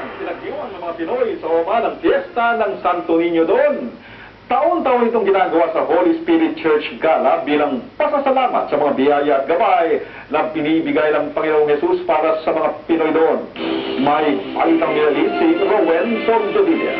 Naman, pinagdiwang ng mga Pinoy sa Oman ang piyesta ng Santo Niño doon. Taon-taon itong ginagawa sa Holy Spirit Church Gala bilang pasasalamat sa mga biyaya at gabay na binibigay ng Panginoong Yesus para sa mga Pinoy doon. May palitang nilalit si Rowen Sondovilla.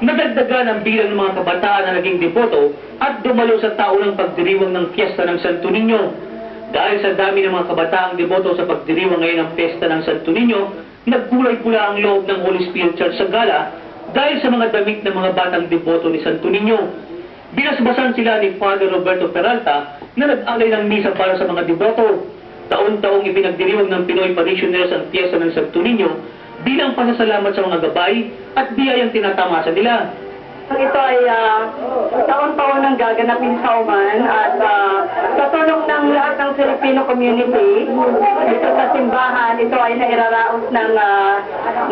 Nadagdagan ang bilang ng mga kabataan na naging devoto at dumalo sa taunang pagdiriwang ng Fiesta ng Santo Niño. Dahil sa dami ng mga kabataang deboto sa pagdiriwang ngayon ng Fiesta ng Santo Niño, naggulay-gula ang loob ng Holy Spirit Church sa gala dahil sa mga damit ng mga batang deboto ni Santo Niño. Binasbasan sila ni Father Roberto Peralta na nag-alay ng misa para sa mga deboto. Taon-taong ipinagdiriwang ng Pinoy Parishioners ang Fiesta ng Santo Niño bilang pasasalamat sa mga gabay at biyayang tinatamasa nila. Ito ay ah, taon-taon nang gaganapin sa Oman at Filipino community dito sa simbahan, ito ay nairaraos ng ah,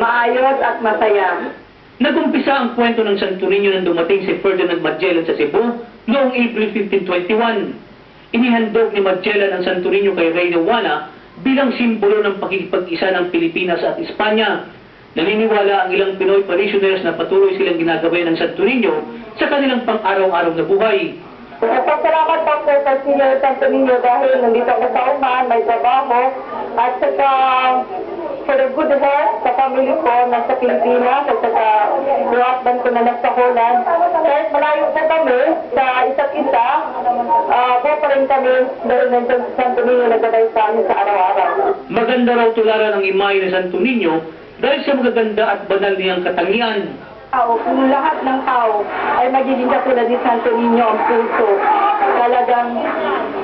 maayos at masaya. Nagumpisa ang kwento ng Santo Niño nang dumating si Ferdinand Magellan sa Cebu noong April 1521. Inihandog ni Magellan ang Santo Niño kay Reyna Juana bilang simbolo ng pakikipag-isa ng Pilipinas at Espanya. Naniniwala ang ilang Pinoy parishioners na patuloy silang ginagabay ng Santo Niño sa kanilang pang-araw-araw na buhay. Nagpasalamat po po sa Senior Santo Niño dahil nandito ako sa Oman, may trabaho at saka for the good health sa family ko nasa Pilipinas at saka husband ko na nasa Holland. Kahit malayo po kami sa isa't isa, uh, po pa rin kami nandito sa Santo Niño nagbabay sa amin sa araw-araw. Maganda raw tularan ng imahe ng Santo Niño dahil sa magaganda at banal niyang katangian. Tao, kung lahat ng tao ay magiging katulad ni Santo Niño ang puso, talagang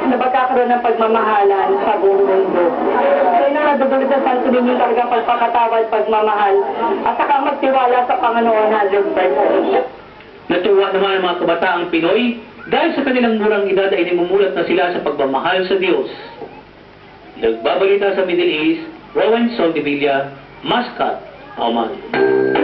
nabagkakaroon ng pagmamahalan sa buong mundo. So yun ang nadudulot ng Santo Niño talagang pagpakatawad, pagmamahal, at saka magtiwala sa Panginoon 100%. Natuwa naman ang mga kabataang Pinoy dahil sa kanilang murang edad ay namumulat na sila sa pagmamahal sa Diyos. Nagbabalita sa Middle East, Rowan Soldevilla, Muscat, Oman.